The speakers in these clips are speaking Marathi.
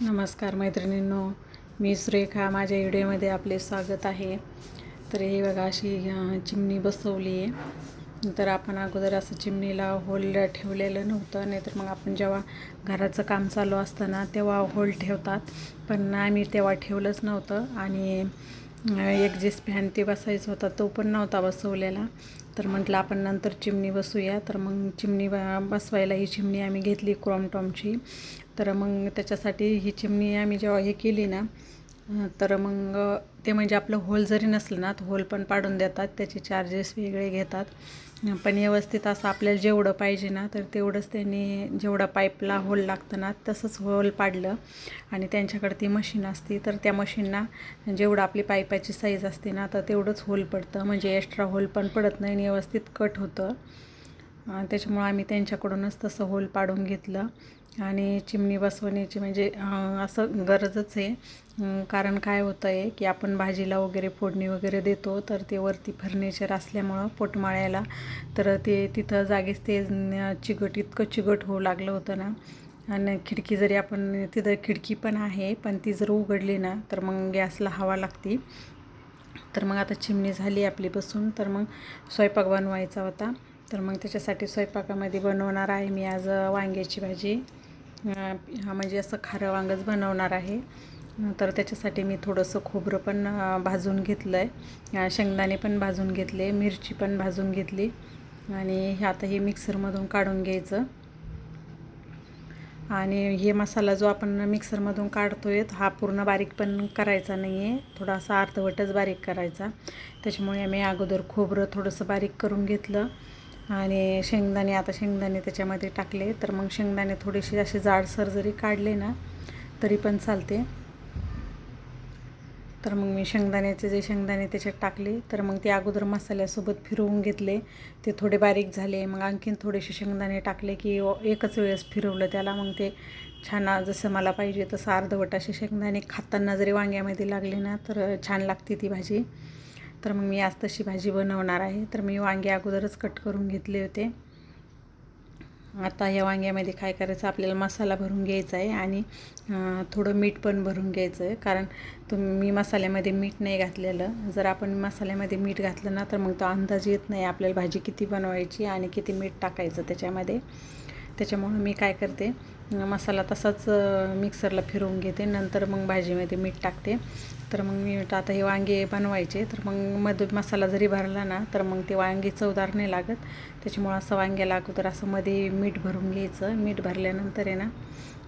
नमस्कार मैत्रिणींनो मी सुरेखा. माझ्या व्हिडिओमध्ये आपले स्वागत आहे. तर हे बघा अशी चिमणी बसवली आहे. तर आपण अगोदर असं चिमणीला होल ठेवलेलं नव्हतं. नाहीतर मग आपण जेव्हा घराचं काम चालू असतं ना तेव्हा होल ठेवतात. पण आम्ही तेव्हा ठेवलंच नव्हतं. आणि अं, एक जे ते बसायचा होता तो पण नव्हता बसवलेला. तर म्हटलं आपण नंतर चिमणी बसूया. तर मग चिमणी बसवायला ही चिमणी आम्ही घेतली क्रॉमटॉमची तर मग त्याच्यासाठी ही चिमणी आम्ही जेव्हा हे केली ना तर मग ते म्हणजे आपलं होल जरी नसलं ना तर होल पण पाडून देतात. त्याचे चार्जेस वेगळे घेतात. पण व्यवस्थित असं आपल्याला जेवढं पाहिजे ना तर तेवढंच त्यांनी जेवढं पाईपला होल लागतं ना तसंच होल पाडलं. आणि त्यांच्याकडे ती मशीन असते तर त्या मशीनना जेवढं आपली पाईपाची साईज असते ना तर तेवढंच होल पडतं. म्हणजे एक्स्ट्रा होल पण पडत नाही आणि व्यवस्थित कट होतं. त्याच्यामुळं आम्ही त्यांच्याकडूनच तसं होल पाडून घेतलं. आणि चिमणी बसवण्याची म्हणजे असं गरजच आहे. कारण काय होतं आहे की आपण भाजीला वगैरे फोडणी वगैरे देतो तर ते वरती फर्निचर असल्यामुळं पोटमाळ्याला. तर ते तिथं जागीच ते चिकट इतकं चिकट होऊ लागलं होतं ना. आणि खिडकी जरी आपण तिथं खिडकी पण आहे पण ती जर उघडली ना तर मग गॅसला हवा लागती. तर मग आता चिमणी झाली आपली बसून तर मग स्वयंपाक बनवायचा होता. तर मग त्याच्यासाठी स्वयंपाकामध्ये बनवणार आहे मी आज वांग्याची भाजी. हा म्हणजे असं खारं वांगच बनवणार आहे. तर त्याच्यासाठी मी थोडंसं खोबरं पण भाजून घेतलं आहे शेंगदाणे पण भाजून घेतले मिरची पण भाजून घेतली. आणि हे आता हे मिक्सरमधून काढून घ्यायचं. आणि हे मसाला जो आपण मिक्सरमधून काढतो आहे हा पूर्ण बारीक पण करायचा नाही आहे थोडासा अर्धवटच बारीक करायचा. त्याच्यामुळे आम्ही अगोदर खोबरं थोडंसं बारीक करून घेतलं. आणि शेंगदाणे आता शेंगदाणे त्याच्यामध्ये टाकले तर मग शेंगदाणे थोडेसे असे जाडसर जरी काढले ना तरी पण चालते. तर मग मी शेंगदाण्याचे जे शेंगदाणे त्याच्यात टाकले तर मग ते अगोदर मसाल्यासोबत फिरवून घेतले. ते थोडे बारीक झाले मग आणखीन थोडेसे शेंगदाणे टाकले की एकच वेळेस फिरवलं त्याला. मग ते छान जसं मला पाहिजे तसं अर्धवट असे शेंगदाणे खाताना जरी वांग्यामध्ये लागले ना तर छान लागते ती भाजी. तर मग मी आज तशी भाजी बनवणार आहे. तर मी वांगे अगोदरच कट करून घेतले होते. आता या वांग्यामध्ये काय करायचं आपल्याला मसाला भरून घ्यायचा आहे आणि थोडं मीठ पण भरून घ्यायचं आहे. कारण तुम्ही मसाल्यामध्ये मीठ नाही घातलेलं. जर आपण मसाल्यामध्ये मीठ घातलं ना तर मग तो अंदाज येत नाही आपल्याला भाजी किती बनवायची आणि किती मीठ टाकायचं त्याच्यामध्ये. त्याच्यामुळं मी काय करते मसाला तसाच मिक्सरला फिरवून घेते. नंतर मग भाजीमध्ये मीठ टाकते. तर मग मी आता हे वांगे बनवायचे. तर मग मध्ये मसाला जरी भरला ना तर मग ते वांगे चवदार नाही लागत. त्याच्यामुळं असं वांग्याला अगोदर असं मध्ये मीठ भरून घ्यायचं. मीठ भरल्यानंतर आहे ना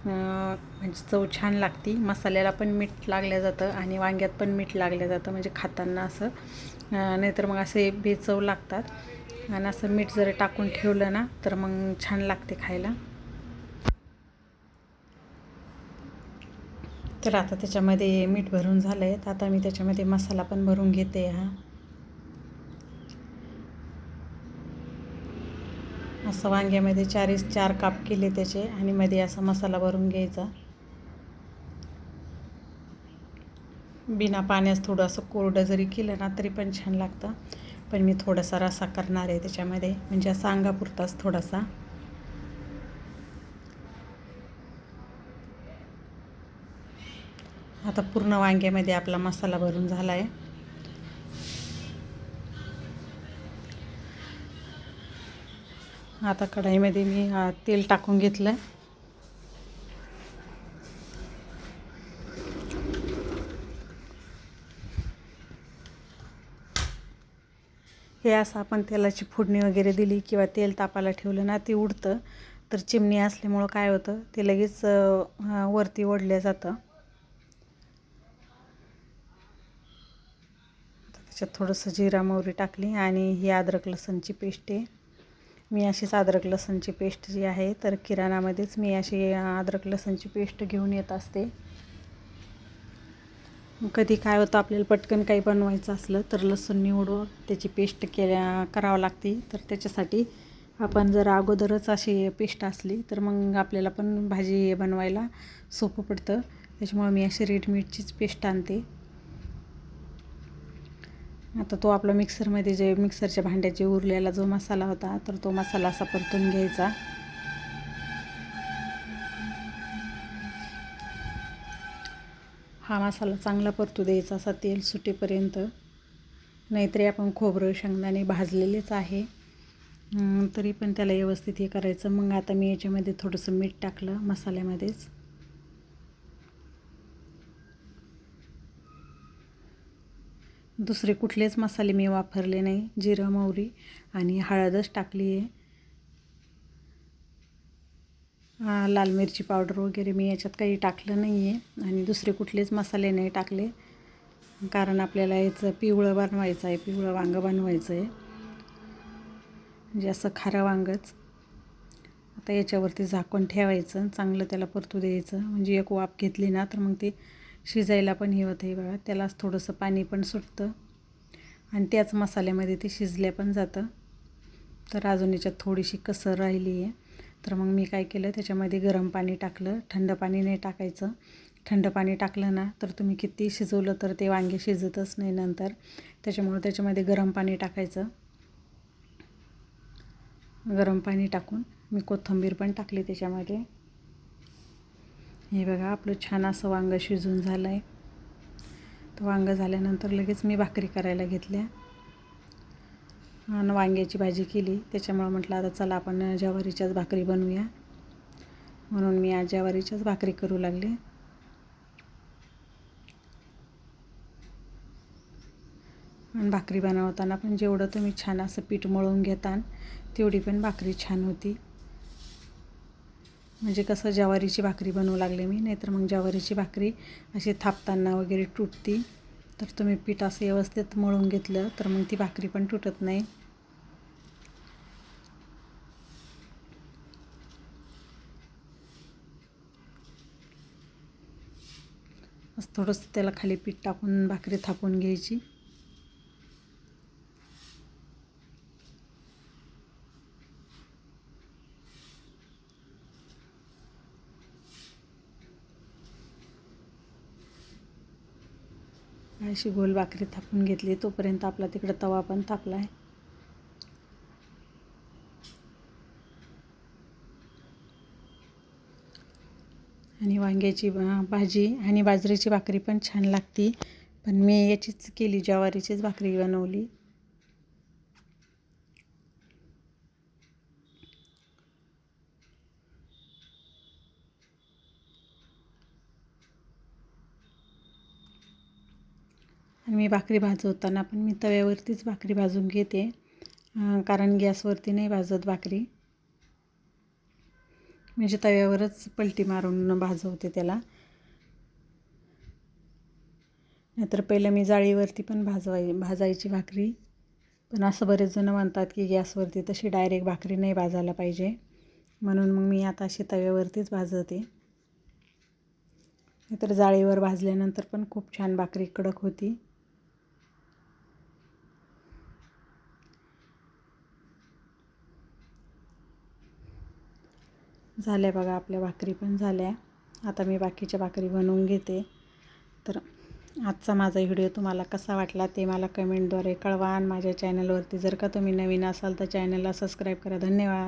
म्हणजे चव छान लागती. मसाल्याला पण मीठ लागलं जातं आणि वांग्यात पण मीठ लागलं जातं म्हणजे खाताना असं. नाहीतर मग असे बेचव लागतात. आणि असं मीठ जर टाकून ठेवलं ना तर मग छान लागते खायला. तर आता त्याच्यामध्ये मीठ भरून झालं आहे तर आता मी त्याच्यामध्ये मसाला पण भरून घेते हा. असं वांग्यामध्ये चारीस चार काप केले त्याचे आणि मध्ये असा मसाला भरून घ्यायचा. बिना पाण्यास थोडं असं कोरडं जरी केलं ना तरी पण छान लागतं. पण मी थोडासा रसा करणार आहे त्याच्यामध्ये. म्हणजे असा अंगापुरताच थोडासा. आता पूर्ण वांग्यामध्ये आपला मसाला भरून झाला आहे आता कढाईमध्ये मी तेल टाकून घेतलं आहे हे असं आपण तेलाची फोडणी वगैरे दिली किंवा तेल तापायला ठेवलं ना ते उडतं. तर चिमणी असल्यामुळं काय होतं ते लगेच वरती ओढलं जातं. त्याच्यात थोडंसं जिरा मोहरी टाकली आणि ही अद्रक लसणची पेस्ट आहे. मी अशीच अद्रक लसणची पेस्ट जी आहे तर किराणामध्येच मी अशी अद्रक लसणची पेस्ट घेऊन येत असते. कधी काय होतं आपल्याला पटकन काही बनवायचं असलं तर लसूण निवडून त्याची पेस्ट केल्या करावं लागते. तर त्याच्यासाठी आपण जर अगोदरच अशी पेस्ट असली तर मग आपल्याला पण भाजी बनवायला सोपं पडतं. त्याच्यामुळे मी अशी रेडमेडचीच पेस्ट आणते. आता तो आपला मिक्सरमध्ये जे मिक्सरच्या भांड्याचे उरलेला जो मसाला होता तर तो मसाला असा परतून घ्यायचा. हा मसाला चांगला परतू द्यायचा असा तेल सुटेपर्यंत. नाहीतरी आपण खोबरं शेंगदाणे भाजलेलेच आहे. तरी पण त्याला व्यवस्थित हे करायचं. मग आता मी याच्यामध्ये थोडंसं मीठ टाकलं मसाल्यामध्येच. दुसरे कुठलेच मसाले मी वापरले नाही. जिरं मोहरी आणि हळदच टाकली आहे. लाल मिरची पावडर वगैरे मी याच्यात काही टाकलं नाही आहे आणि दुसरे कुठलेच मसाले नाही टाकले. कारण आपल्याला याचं पिवळं बनवायचं आहे पिवळं वांगं बनवायचं आहे. म्हणजे असं खारं वांगंच. आता याच्यावरती झाकण ठेवायचं चांगलं त्याला परतू द्यायचं. म्हणजे एक वाफ घेतली ना तर मग ते शिजायला पण हे होतं आहे बघा. त्यालाच थोडंसं पाणी पण सुटतं. आणि त्याच मसाल्यामध्ये ते शिजल्या पण जातं. तर अजून याच्यात थोडीशी कसर राहिली आहे. तर मग मी काय केलं त्याच्यामध्ये गरम पाणी टाकलं. थंड पाणी नाही टाकायचं. थंड पाणी टाकलं ना तर तुम्ही किती शिजवलं तर ते वांगे शिजतच नाही नंतर. त्याच्यामुळं त्याच्यामध्ये गरम पाणी टाकायचं. गरम पाणी टाकून मी कोथिंबीर पण टाकली त्याच्यामध्ये हे बघा आपलं छान असं वांगं शिजून झालं आहे तर वांगं झाल्यानंतर लगेच मी भाकरी करायला घेतल्या. आणि वांग्याची भाजी केली. त्याच्यामुळं म्हटलं आता चला आपण ज्वारीच्याच भाकरी बनवूया. म्हणून मी आज ज्वारीच्याच भाकरी करू लागले. आणि भाकरी बनवताना पण जेवढं तुम्ही छान असं पीठ मळून घेता तेवढी पण भाकरी छान होती. म्हणजे कसं ज्वारीची भाकरी बनवू लागले मी नाहीतर मग ज्वारीची भाकरी अशी थापताना वगैरे तुटती. तर तुम्ही पीठ असं व्यवस्थित मळून घेतलं तर मग ती भाकरी पण तुटत नाही. असं थोडंसं त्याला खाली पीठ टाकून भाकरी थापून घ्यायची. अशी गोल भाकरी थापून घेतली. तोपर्यंत आपला तिकडं तवा पण तापला आहे. आणि वांग्याची भाजी आणि बाजरीची भाकरी पण छान लागती. पण मी याचीच केली ज्वारीचीच भाकरी बनवली. भाकरी भाजवताना पण मी तव्यावरतीच भाकरी भाजून घेते. कारण गॅसवरती नाही भाजत भाकरी. म्हणजे तव्यावरच पलटी मारून भाजवते त्याला. नाहीतर पहिलं मी जाळीवरती पण भाजवाय भाजायची भाकरी. पण असं बरेच जण म्हणतात की गॅसवरती तशी डायरेक्ट भाकरी नाही भाजायला पाहिजे. म्हणून मग मी आता अशी तव्यावरतीच भाजवते नाहीतर जाळीवर भाजल्यानंतर पण खूप छान भाकरी कडक होती. झाल्या बघा आपल्या भाकरी पण झाल्या. आता मी बाकीच्या भाकरी बनवून घेते. तर आजचा माझा व्हिडिओ तुम्हाला कसा वाटला ते मला कमेंटद्वारे कळवा. आणि माझ्या चॅनलवरती जर का तुम्ही नवीन असाल तर चॅनलला सबस्क्राईब करा. धन्यवाद.